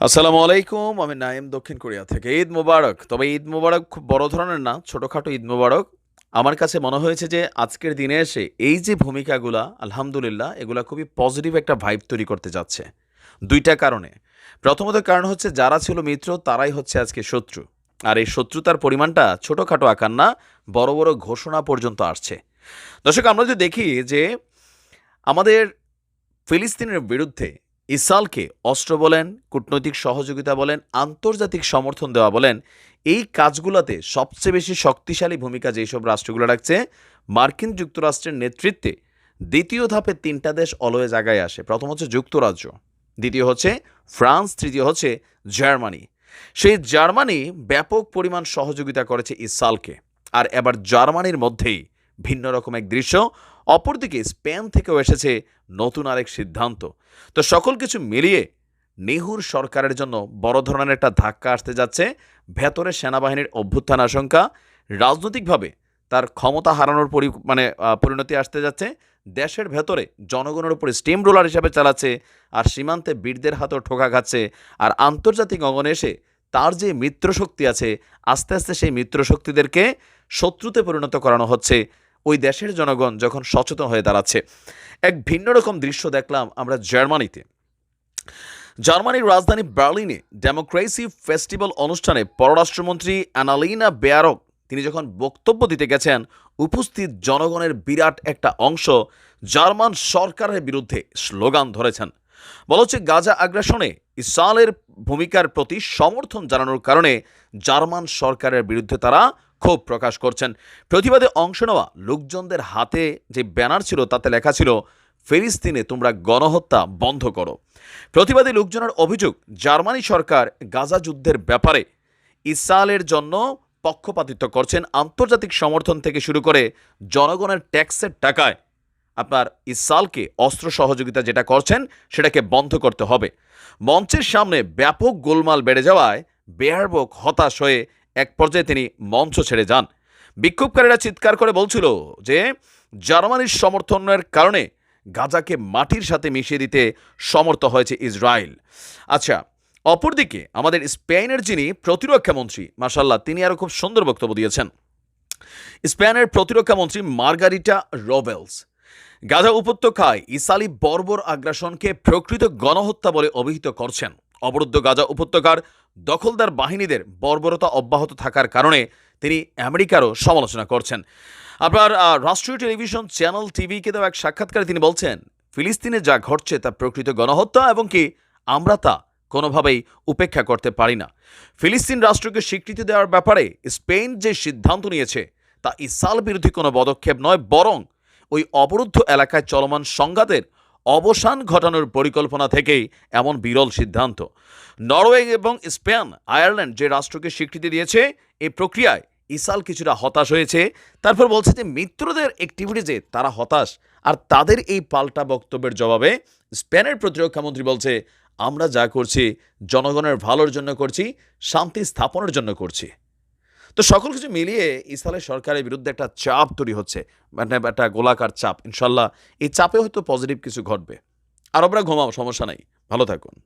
আসসালামু আলাইকুম, আমি নাইম দক্ষিণ কোরিয়া থেকে। ঈদ মোবারক। তবে ঈদ মোবারক খুব বড় ধরনের না, ছোটোখাটো ঈদ মোবারক। আমার কাছে মনে হয়েছে যে, আজকের দিনে এসে এই যে ভূমিকাগুলা, আলহামদুলিল্লাহ, এগুলা খুবই পজিটিভ একটা ভাইব তৈরি করতে যাচ্ছে। দুইটা কারণে। প্রথমত কারণ হচ্ছে, যারা ছিল মিত্র, তারাই হচ্ছে আজকে শত্রু। আর এই শত্রুতার পরিমাণটা ছোটোখাটো আকার না, বড় বড় ঘোষণা পর্যন্ত আসছে। দর্শক, আমরা যদি দেখি যে, আমাদের ফিলিস্তিনের বিরুদ্ধে ইসরায়েলকে অস্ত্র বলেন, কূটনৈতিক সহযোগিতা বলেন, আন্তর্জাতিক সমর্থন দেওয়া বলেন, এই কাজগুলোতে সবচেয়ে বেশি শক্তিশালী ভূমিকা যেসব রাষ্ট্রগুলো রাখছে, মার্কিন যুক্তরাষ্ট্রের নেতৃত্বে দ্বিতীয় ধাপে তিনটা দেশ অলয়ে জায়গায় আসে। প্রথম হচ্ছে যুক্তরাজ্য, দ্বিতীয় হচ্ছে ফ্রান্স, তৃতীয় হচ্ছে জার্মানি। সেই জার্মানি ব্যাপক পরিমাণ সহযোগিতা করেছে ইসালকে। আর এবার জার্মানির মধ্যেই ভিন্ন রকম এক দৃশ্য অপরদিকে স্পেন থেকেও এসেছে নতুন আরেক সিদ্ধান্ত। তো সকল কিছু মিলিয়ে নেহুর সরকারের জন্য বড় ধরনের একটা ধাক্কা আসতে যাচ্ছে। ভেতরে সেনাবাহিনীর অভ্যুত্থান আশঙ্কা, রাজনৈতিকভাবে তার ক্ষমতা হারানোর পরি মানে পরিণতি আসতে যাচ্ছে। দেশের ভেতরে জনগণের উপরে স্টিম রোলার হিসাবে চালাচ্ছে আর সীমান্তে বীরদের হাতেও ঠোকা খাচ্ছে আর আন্তর্জাতিক অঙ্গনে এসে তার যে মিত্রশক্তি আছে, আস্তে আস্তে সেই মিত্রশক্তিদেরকে শত্রুতে পরিণত করানো হচ্ছে। ওই দেশের জনগণ যখন সচেতন হয়ে দাঁড়াচ্ছে। এক ভিন্ন রকম দৃশ্য দেখলাম আমরা জার্মানিতে। জার্মানির রাজধানী বার্লিনে ডেমোক্রেসি ফেস্টিভ্যাল অনুষ্ঠানে পররাষ্ট্রমন্ত্রী অ্যানালিনা বেয়ারক তিনি যখন বক্তব্য দিতে গেছেন, উপস্থিত জনগণের বিরাট একটা অংশ জার্মান সরকারের বিরুদ্ধে স্লোগান ধরেছেন। বলা হচ্ছে, গাজা আগ্রাসনে ইসরায়েলের ভূমিকার প্রতি সমর্থন জানানোর কারণে জার্মান সরকারের বিরুদ্ধে তারা ক্ষোভ প্রকাশ করছেন। প্রতিবাদে অংশ নেওয়া লোকজনদের হাতে যে ব্যানার ছিল, তাতে লেখা ছিল, ফিলিস্তিনে তোমরা গণহত্যা বন্ধ করো। প্রতিবাদী লোকজনের অভিযোগ, জার্মানি সরকার গাজা যুদ্ধের ব্যাপারে ইসরায়েলের জন্য পক্ষপাতিত্ব করছেন। আন্তর্জাতিক সমর্থন থেকে শুরু করে জনগণের ট্যাক্সের টাকায় আপনার ইসরায়েলকে অস্ত্র সহযোগিতা যেটা করছেন, সেটাকে বন্ধ করতে হবে। মঞ্চের সামনে ব্যাপক গোলমাল বেড়ে যাওয়ায় বেয়ারবক হতাশ হয়ে এক পর্যায়ে তিনি মঞ্চ ছেড়ে যান। বিক্ষোভকারীরা চিৎকার করে বলছিল যে, জার্মানির সমর্থনের কারণে গাজাকে মাটির সাথে মিশিয়ে দিতে সমর্থ হয়েছে ইসরায়েল। আচ্ছা অপরদিকে আমাদের স্পেনের যিনি প্রতিরক্ষা মন্ত্রী মাসাল্লাহ তিনি আরও খুব সুন্দর বক্তব্য দিয়েছেন। স্পেনের প্রতিরক্ষা মন্ত্রী মার্গারিটা রবেলস, গাজা উপত্যকায় ইসালি বর্বর আগ্রাসনকে প্রকৃত গণহত্যা বলে অভিহিত করছেন। অবরুদ্ধ গাজা উপত্যকার দখলদার বাহিনীদের বর্বরতা অব্যাহত থাকার কারণে তিনি আমেরিকারও সমালোচনা করছেন। আপনার রাষ্ট্রীয় টেলিভিশন চ্যানেল টিভিকে দেওয়া এক সাক্ষাৎকারে তিনি বলছেন, ফিলিস্তিনে যা ঘটছে তা প্রকৃত গণহত্যা এবং কি আমরা তা কোনোভাবেই উপেক্ষা করতে পারি না। ফিলিস্তিন রাষ্ট্রকে স্বীকৃতি দেওয়ার ব্যাপারে স্পেন যে সিদ্ধান্ত নিয়েছে, তা ইসাল বিরোধী কোনো পদক্ষেপ নয়, বরং ওই অবরুদ্ধ এলাকায় চলমান সংঘাতের অবসান ঘটানোর পরিকল্পনা থেকেই এমন বিরল সিদ্ধান্ত। নরওয়ে এবং স্পেন, আয়ারল্যান্ড যে রাষ্ট্রকে স্বীকৃতি দিয়েছে এই প্রক্রিয়ায় ইসাল কিছুটা হতাশ হয়েছে। তারপর বলছে যে, মিত্রদের অ্যাক্টিভিটিজে তারা হতাশ। আর তাদের এই পাল্টা বক্তব্যের জবাবে স্পেনের প্রতিরক্ষা মন্ত্রী বলছে, আমরা যা করছি, জনগণের ভালোর জন্য করছি, শান্তি স্থাপনের জন্য করছি। তো সকল কিছু মিলিয়ে ইসরায়েলের সরকারের বিরুদ্ধে একটা চাপ তৈরি হচ্ছে মানে একটা গোলাকার চাপ। ইনশাল্লাহ এই চাপে হয়তো পজিটিভ কিছু ঘটবে। আরবরা ঘুমাও সমস্যা নাই। ভালো থাকুন।